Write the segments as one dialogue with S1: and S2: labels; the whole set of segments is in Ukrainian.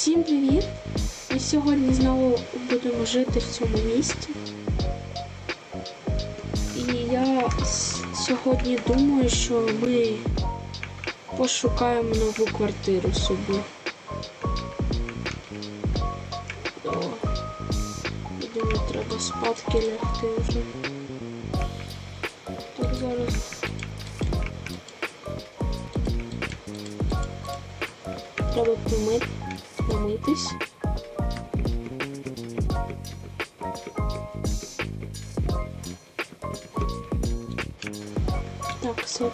S1: Всім привіт! Ми сьогодні знову будемо жити в цьому місті. І я сьогодні думаю, що ми пошукаємо нову квартиру собі. О, думаю, треба спадки лягти вже. Так зараз. Треба помити, помитись. Так, все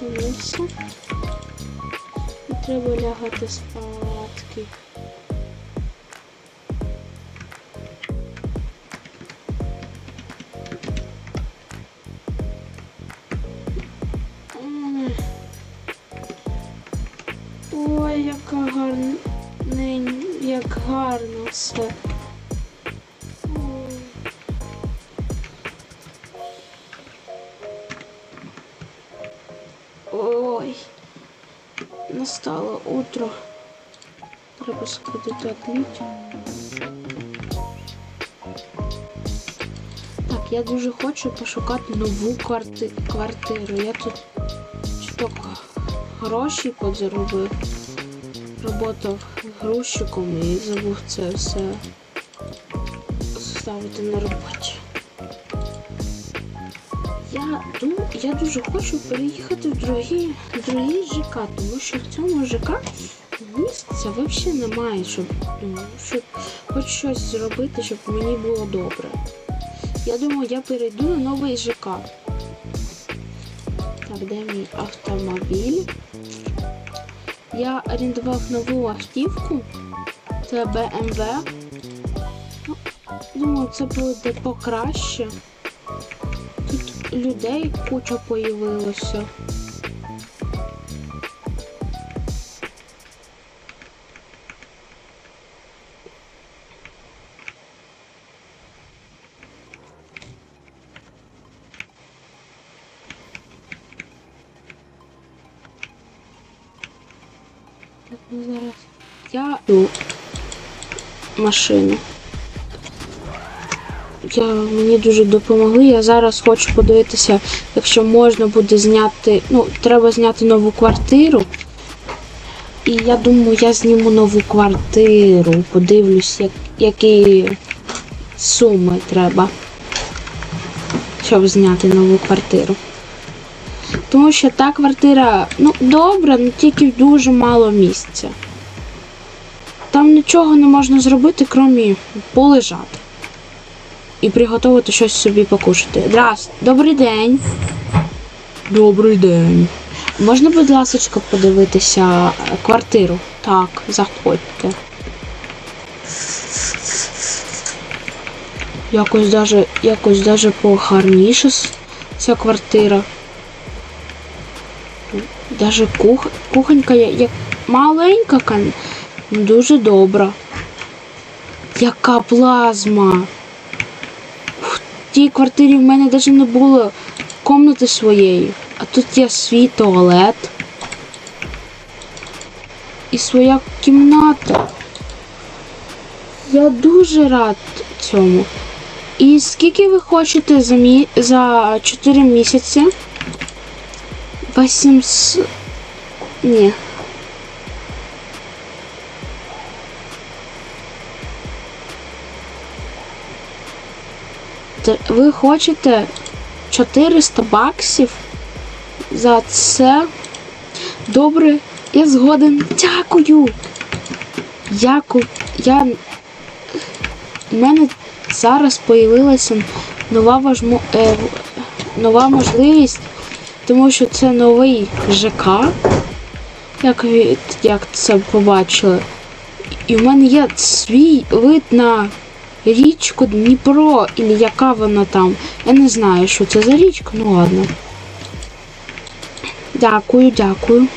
S1: помився. І треба лягати спадки. Так, я дуже хочу пошукати нову кварти... квартиру. Я тут чуток гроші подзаробив. Роботав грузчиком і забув це все ставити на роботі. Я, думаю, я дуже хочу переїхати в другий, в другий ЖК, тому що в цьому ЖК місця взагалі немає, щоб, ну, щоб хоч щось зробити, щоб мені було добре. Я думаю, я перейду на новий ЖК. Так, де мій автомобіль? Я орендував нову автівку. Це BMW. Ну, думаю, це буде покраще. Тут людей куча появилося. Машину. Я, мені дуже допомогли. Я зараз хочу подивитися, якщо можна буде зняти. Ну, треба зняти нову квартиру. І я думаю, я зніму нову квартиру. Подивлюсь, як, які суми треба, щоб зняти нову квартиру. Тому що та квартира, ну, добра, але тільки дуже мало місця. Там нічого не можна зробити, крім полежати і приготувати щось собі покушати. Здрасте, добрий день. Добрий день. Можна, будь ласка, подивитися е, квартиру? Так, заходьте. Якось даже, якось даже погарніше ця квартира. Даже кух... кухонька як маленька, дуже добра. Яка плазма! В тій квартирі в мене навіть не було комнати своєї. А тут є свій туалет. І своя кімната. Я дуже рад цьому. І скільки ви хочете за, мі... за 4 місяці? 800... Ні. Т- Ви хочете 400 баксів за це? Добре, я згоден. Дякую. Яку... Я... У мене зараз появилася нова, важмо... е, нова можливість, тому що це новий ЖК, як, ви- як це побачили. І в мене є свій вид на річку Дніпро, і яка вона там. Я не знаю, що це за річка, ну ладно. Дякую, дякую.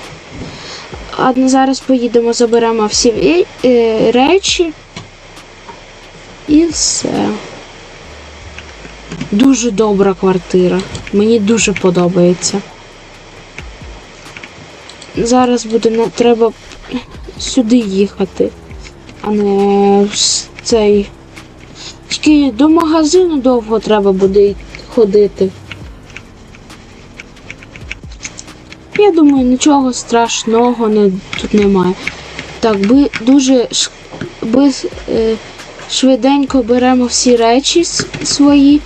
S1: Ладно, зараз поїдемо, заберемо всі е, речі. І все. Дуже добра квартира. Мені дуже подобається. Зараз буде треба сюди їхати. а не в цей. Тільки до магазину довго треба буде ходити. Я думаю, нічого страшного не, тут немає. Так, би дуже ш, без, е, швиденько беремо всі речі свої.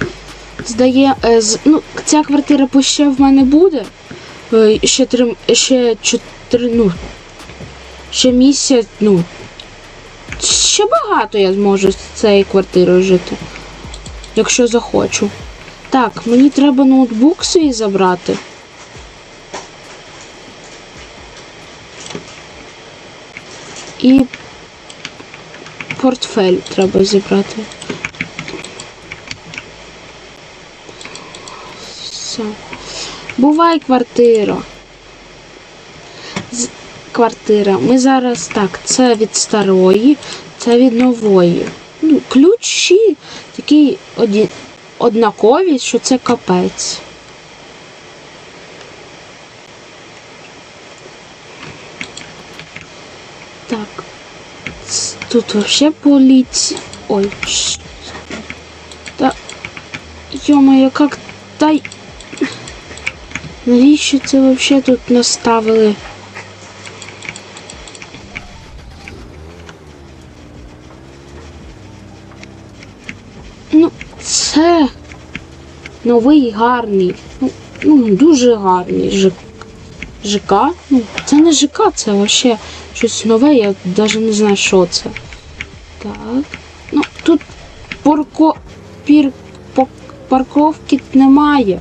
S1: Здає, е, з, ну, ця квартира ще в мене буде. Е, ще три, ще чотири, ну, ще місяць, ну. Ще багато я зможу з цією квартирою жити. Якщо захочу. Так, мені треба ноутбук свій забрати. І портфель треба зібрати. Все. Бувай квартира. Квартира. Ми зараз так, це від старої, це від нової. Ну, ключі такі однакові, що це капець. Так. Тут вообще поліція. Ой. Та. Йо-моє, як та. Навіщо це вообще тут наставили? Ну, це новий гарний. Ну, ну дуже гарний ЖК. ЖК? Ну, це не ЖК, це вообще щось нове, я навіть не знаю, що це. Так. Ну, тут парко... Пір... парковки немає.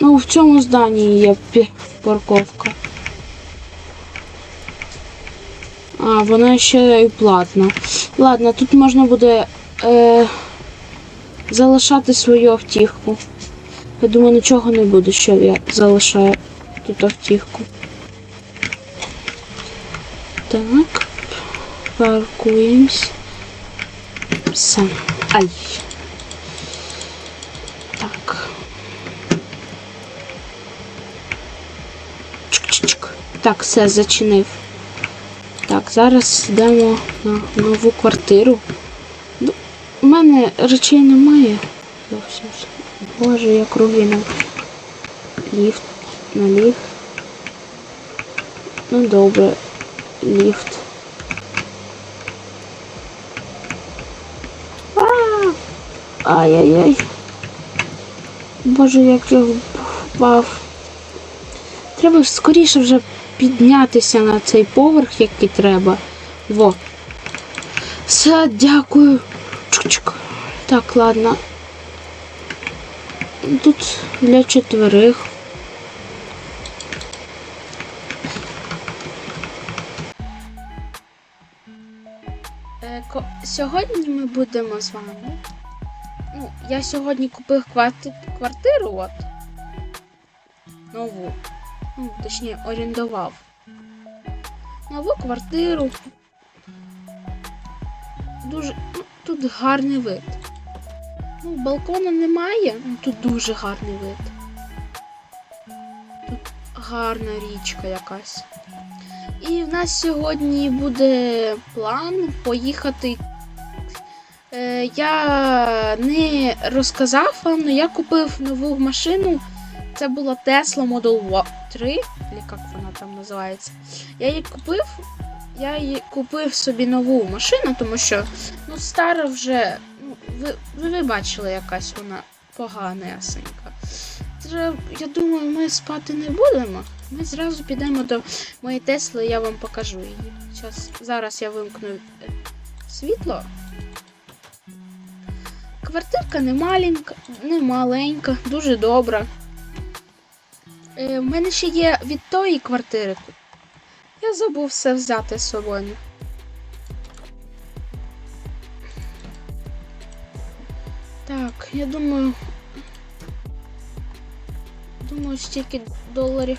S1: Ну, в цьому зданні є парковка. А, вона ще й платна. Ладно, тут можна буде е, залишати свою автівку. Я думаю, нічого не буде, що я залишаю тут автівку. Так. Паркуємось. Все. Ай. Так. Чик-чик-чик. Так, все, зачинив. Так, зараз йдемо на нову квартиру. Мене речей немає. Боже, я круги на ліфт. На ліфт. Ну добре. Ліфт. Ай-яй-яй. Боже, як я впав. Треба ж скоріше вже піднятися на цей поверх, який треба. Во. Все, дякую. Чук-чук. Так, ладно. Тут для четверих. Е, Сьогодні ми будемо з вами. Ну, я сьогодні купив кварти- квартиру, от. Нову. Ну, точніше, орендував. Нову квартиру. Дуже. Тут гарний вид. Ну, балкона немає, ну тут дуже гарний вид. Тут гарна річка якась. І в нас сьогодні буде план поїхати. Е, я не розказав вам, але я купив нову машину. Це була Tesla Model 3, як вона там називається. Я її купив. Я її купив собі нову машину, тому що ну, стара вже. Ну, ви, ви бачили, якась вона погана ясенька. Треба, я думаю, ми спати не будемо. Ми зразу підемо до моєї Тесли, я вам покажу її. Зараз, зараз я вимкну е, світло. Квартирка не маленька, не маленька, дуже добра. Е, в мене ще є від тої квартири. Я забув все взяти з собою. Так, я думаю. Думаю, стільки доларів.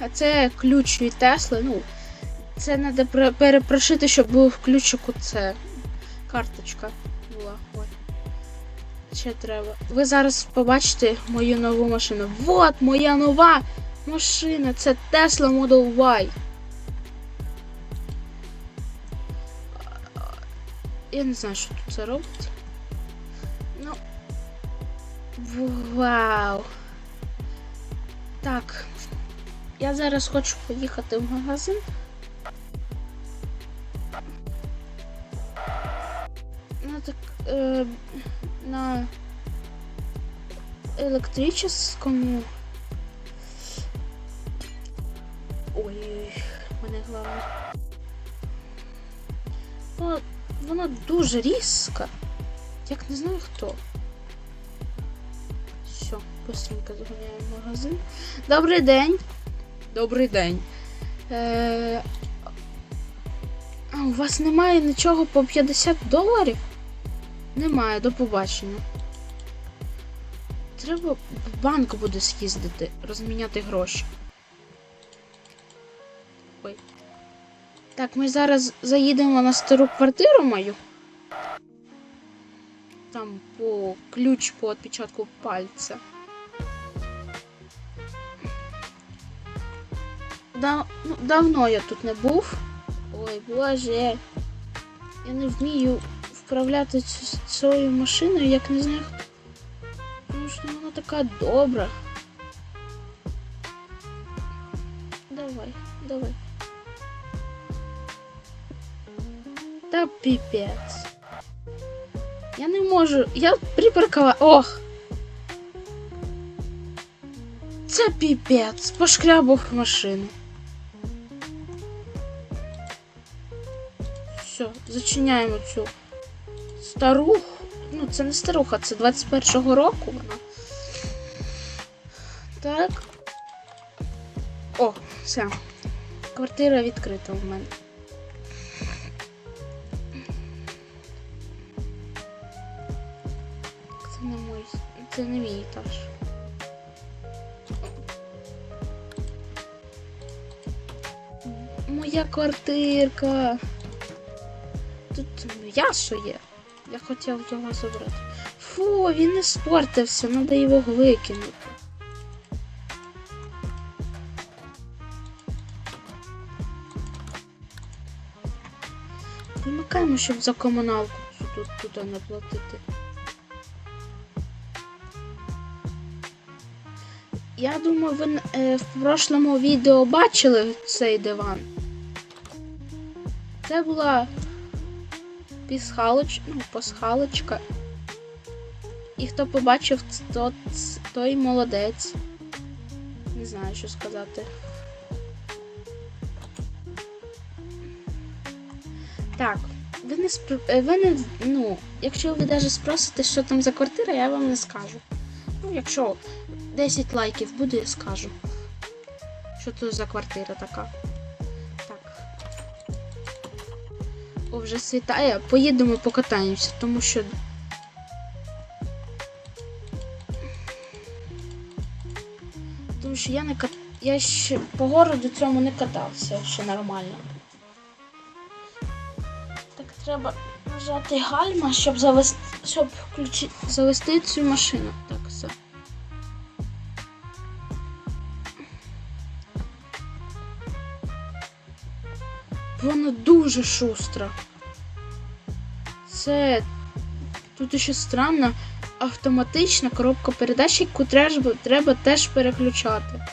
S1: А це ключ від Тесли. Ну, це треба перепрошити, щоб був в ключику це карточка була. Ой. Ще треба. Ви зараз побачите мою нову машину. Вот моя нова машина, це Tesla Model Y. Я не знаю, що тут це робить. Ну. Вау! Так. Я зараз хочу поїхати в магазин. На так. Е, на електрическому. Мене. Вона, вона дуже різка. Як не знаю хто. Все, быстренько заганяємо в магазин. Добрий день. Добрий день. Е, а у вас немає нічого по 50 доларів? Немає, до побачення. Треба в банк буде з'їздити, розміняти гроші. Ой. Так, ми зараз заїдемо на стару квартиру мою. Там по ключ по відпечатку пальця. Да, ну, давно я тут не був. Ой, боже. Я не вмію вправляти цю свою машину, як не знаю. Тому що вона така добра. Давай, давай. Та піпець. Я не можу. Я припаркувала. Ох! Це піпець. Пошкрябав машину. Все, зачиняємо цю старуху. Ну, це не старуха, це 21-го року вона. Так. О, все. Квартира відкрита в мене. Це не мій етаж. Моя квартирка. Тут м'ясо є. Я хотів його забрати. Фу, він не спортився, треба його викинути. Вимикаємо, щоб за комуналку тут, тут не Я думаю, ви е, в прошлому відео бачили цей диван. Це була пісхалоч... ну, пасхалочка. І хто побачив, то, той молодець. Не знаю, що сказати. Так, ви не спр... е, ви не. Ну, якщо ви навіть спросите, що там за квартира, я вам не скажу. Ну, якщо 10 лайків буде, скажу. Що це за квартира така. Так. О, вже світає. Поїдемо покатаємося, тому що. Тому що я не кат... Я ще по городу цьому не катався ще нормально. Так треба нажати гальма, щоб завести, щоб включи... завести цю машину. Так, Вона дуже шустра. Це тут ще странно. Автоматична коробка передач, яку треба, треба теж переключати.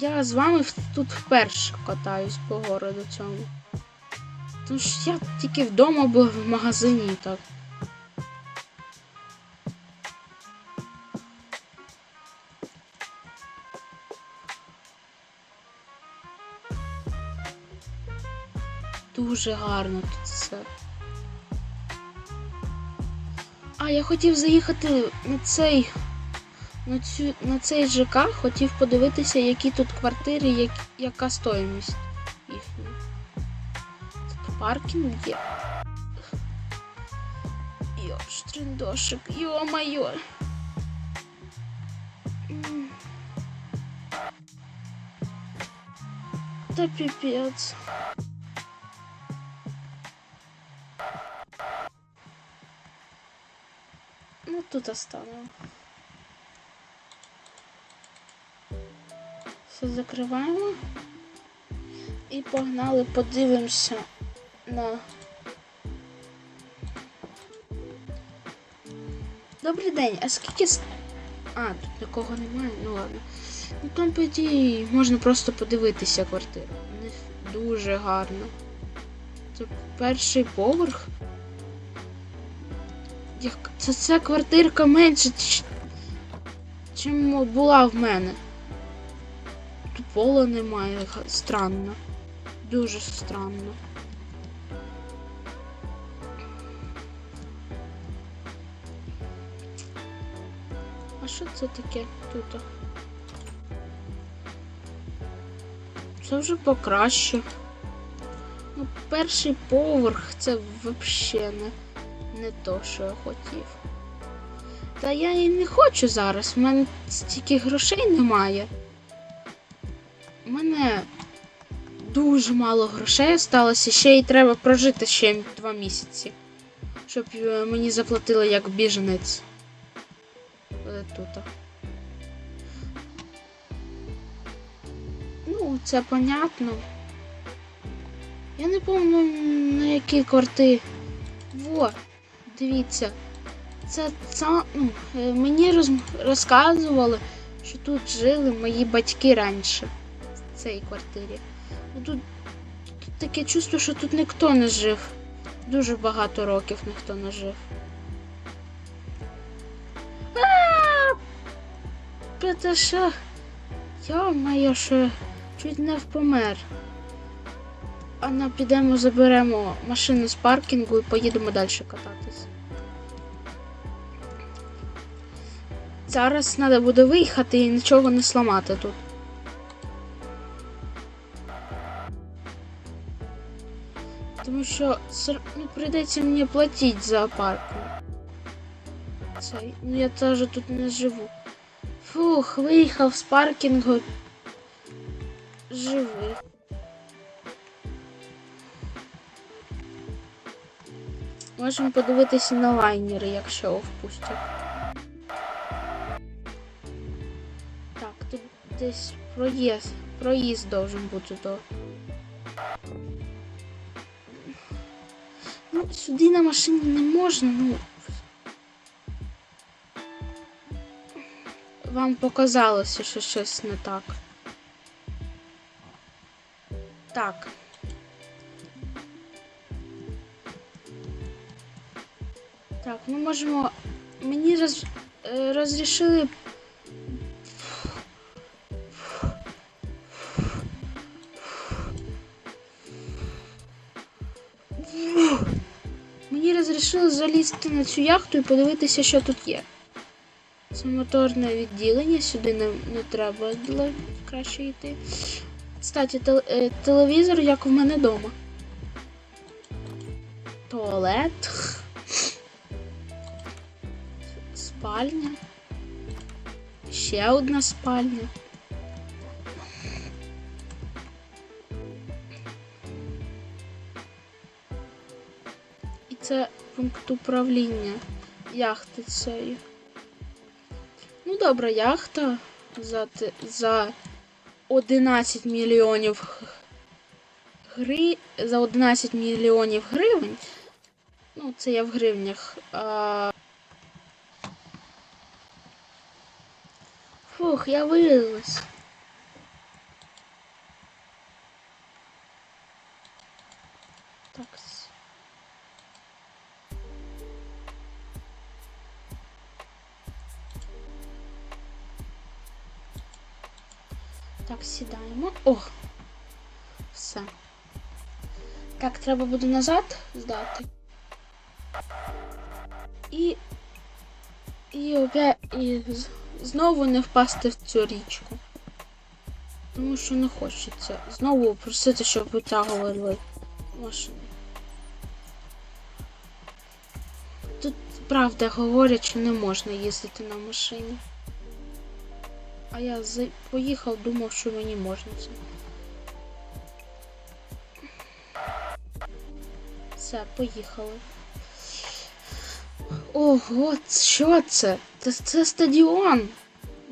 S1: Я з вами тут вперше катаюсь по городу цьому. Тому що я тільки вдома був в магазині так. Дуже гарно тут все. А, я хотів заїхати на цей. На, цю, на цей ЖК, хотів подивитися, які тут квартири, як, яка стоїмість їхня. Тут паркінг є. Йо, штриндошик, йо-майо. Та піпець. Ну тут оставим. Все закриваємо. І погнали, подивимося на. Добрий день, а скільки. А, тут нікого немає, ну ладно. Ну там, по ідеї, можна просто подивитися квартиру. У них дуже гарно. Це перший поверх. Це, це квартирка менше, чим була в мене. Тут пола немає, странно. Дуже странно. А що це таке тут? Це вже покраще. Ну, перший поверх це взагалі не, не то, що я хотів. Та я і не хочу зараз. У мене стільки грошей немає. У мене дуже мало грошей осталося, ще й треба прожити ще два місяці. Щоб е, мені заплатили як біженець. Е, Тут. Ну, це понятно. Я не пам'ятаю на якій квартирі. Во, дивіться. Це, це ну, е, мені роз, розказували, що тут жили мої батьки раніше. В цій квартирі. Ну, Тут, тут таке чувство, що тут ніхто не жив. Дуже багато років ніхто не жив. Це що? Йо-моє, що чуть не впомер. А ну підемо заберемо машину з паркінгу і поїдемо далі кататись. Зараз треба буде виїхати і нічого не сламати тут. Тому що ну, прийдеться мені платити за паркінг. Цей, ну я теж тут не живу. Фух, виїхав з паркінгу. Живий. Можемо подивитися на лайнери, якщо його впустять. Так, тут десь проїзд. Проїзд должен бути до. Ну, сюди на машині не можна, ну. Вам показалося, що щось не так. Так. Так, ми можемо. Мені роз... е, розрішили. Мені розрішили залізти на цю яхту і подивитися, що тут є. Це моторне відділення, сюди не, не треба краще йти. Кстати, тел- е, телевізор, як в мене вдома. Туалет. Спальня. Ще одна спальня. І це пункт управління яхти цієї. Ну, добра яхта за, за 11 мільйонів гри... за 11 мільйонів гривень. Ну, це я в гривнях. А... Фух, я вилилась. Так. с- Так, сідаємо. О! Все. Так, треба буде назад здати. І. І опять. І з- знову не впасти в цю річку. Тому що не хочеться. Знову просити, щоб витягували машину. Тут правда говорять, що не можна їздити на машині. А я поїхав, думав, що мені можна це. Все, поїхали. Ого, що це? Це, це стадіон.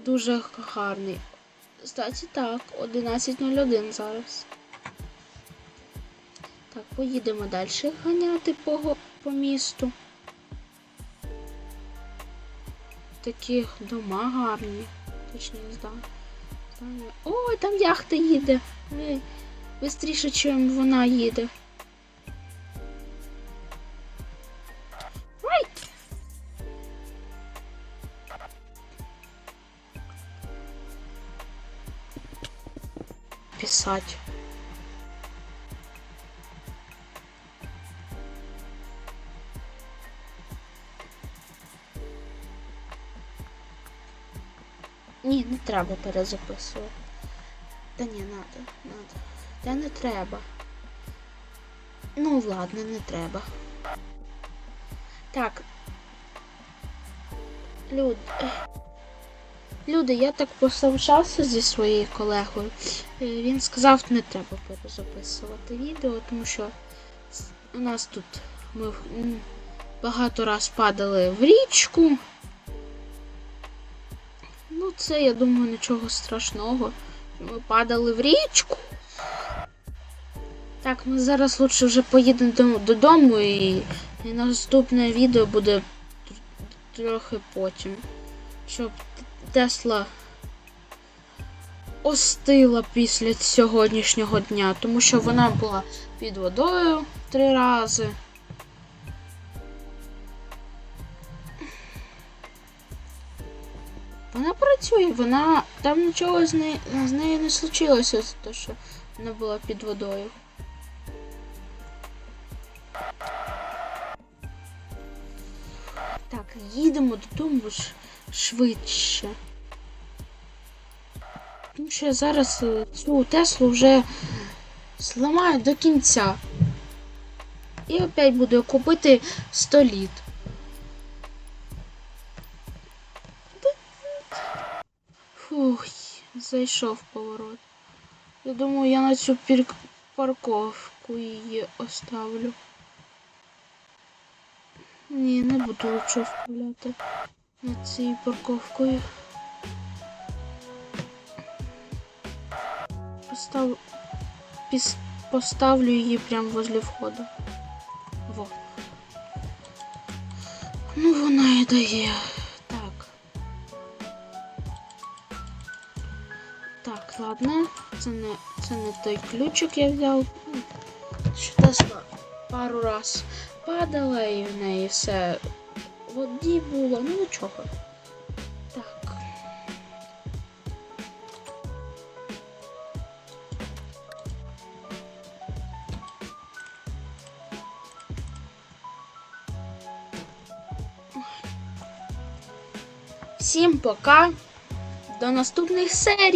S1: Дуже гарний. Кстати, так, 11.01 зараз. Так, поїдемо далі ганяти по, по місту. Такі дома гарні. Точніше, здання. Ой, там яхта їде. Ой, Бистріше, чим вона їде. Писать. Ні, не треба перезаписувати. Та ні, надо, надо. Та не треба. Ну, ладно, не треба. Так. Люд. Люди, я так посовчався зі своєю колегою. Е, Він сказав, не треба перезаписувати відео, тому що у нас тут ми багато раз падали в річку. Ну, це, я думаю, нічого страшного. Ми падали в річку. Так, ми зараз лучше вже поїдемо додому і наступне відео буде трохи потім. Щоб Тесла остила після сьогоднішнього дня, тому що вона була під водою три рази. Вона працює, вона там нічого з нею, з нею не случилося, те, що вона була під водою. Так, їдемо додому швидше. Тому що я зараз е, цю Теслу вже зламаю до кінця. І опять буду купити 100 літ. Фух, зайшов поворот. Я думаю, я на цю парковку її оставлю. Ні, не буду лучше вставляти над цією парковкою. Постав... Піс... Поставлю її прямо возле входу. Во. Ну, вона і дає. Так. Так, ладно. Це не, це не той ключик я взяв. Тесла пару раз падала і в неї все в воді було, ну нічого. Так. Всім пока. До наступних серій.